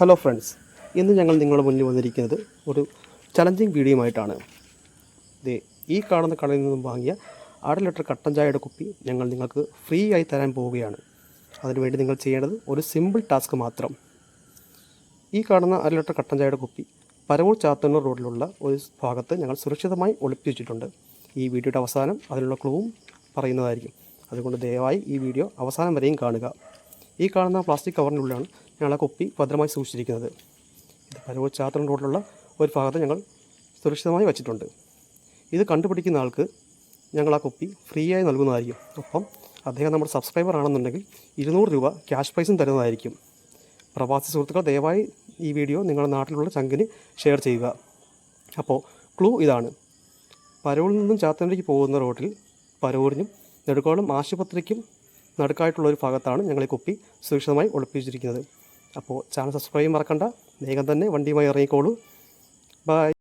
Hello friends ഇന്ന് ഞങ്ങൾ നിങ്ങളുടെ മുന്നിൽ വന്നിരിക്കുന്നത് ഒരു ചലഞ്ചിങ് വീഡിയോയുമായിട്ടാണ് ദേ ഈ കാണുന്ന കടയിൽ നിന്നും വാങ്ങിയ അര ലിറ്റർ കട്ടൻ ചായയുടെ കുപ്പി ഞങ്ങൾ നിങ്ങൾക്ക് ഫ്രീ ആയി തരാൻ പോവുകയാണ്. അതിനുവേണ്ടി നിങ്ങൾ ചെയ്യേണ്ടത് ഒരു സിമ്പിൾ ടാസ്ക് മാത്രം. ഈ കാണുന്ന അര ലിറ്റർ കട്ടൻ ചായയുടെ കുപ്പി പരവൂർ ചാത്തന്നൂർ റോഡിലുള്ള ഒരു ഭാഗത്ത് ഞങ്ങൾ സുരക്ഷിതമായി ഒളിപ്പിച്ചിട്ടുണ്ട്. ഈ വീഡിയോയുടെ അവസാനം അതിനുള്ള ക്ലൂവും പറയുന്നതായിരിക്കും. അതുകൊണ്ട് ദയവായി ഈ വീഡിയോ അവസാനം വരെയും കാണുക. ഈ കാണുന്ന പ്ലാസ്റ്റിക് കവറിനുള്ളിലാണ് ഞങ്ങൾ ആ കുപ്പി ഭദ്രമായി സൂക്ഷിച്ചിരിക്കുന്നത്. ഇത് ചാത്തന്നൂർ റോഡിലുള്ള ഒരു ഭാഗത്ത് ഞങ്ങൾ സുരക്ഷിതമായി വച്ചിട്ടുണ്ട്. ഇത് കണ്ടുപിടിക്കുന്ന ആൾക്ക് ഞങ്ങൾ ആ കുപ്പി ഫ്രീ ആയി നൽകുന്നതായിരിക്കും. ഒപ്പം അദ്ദേഹം നമ്മുടെ സബ്സ്ക്രൈബർ ആണെന്നുണ്ടെങ്കിൽ ഇരുന്നൂറ് രൂപ ക്യാഷ് പ്രൈസും തരുന്നതായിരിക്കും. പ്രവാസി സുഹൃത്തുക്കൾ ദയവായി ഈ വീഡിയോ നിങ്ങളുടെ നാട്ടിലുള്ള ചങ്കിന് ഷെയർ ചെയ്യുക. അപ്പോൾ ക്ലൂ ഇതാണ്. പരവൂരിൽ നിന്നും ചാത്തനടിക്ക് പോകുന്ന റോഡിൽ പരവൂരിനും നെടുക്കോളം ആശുപത്രിക്കും നടുക്കായിട്ടുള്ള ഒരു ഭാഗത്താണ് ഞങ്ങൾ ഈ കുപ്പി സുരക്ഷിതമായി ഒളിപ്പിച്ചിരിക്കുന്നത്. അപ്പോൾ ചാനൽ സബ്സ്ക്രൈബ് മറക്കണ്ട. വേഗം തന്നെ വണ്ടിയുമായി ഇറങ്ങിക്കോളൂ. ബൈ.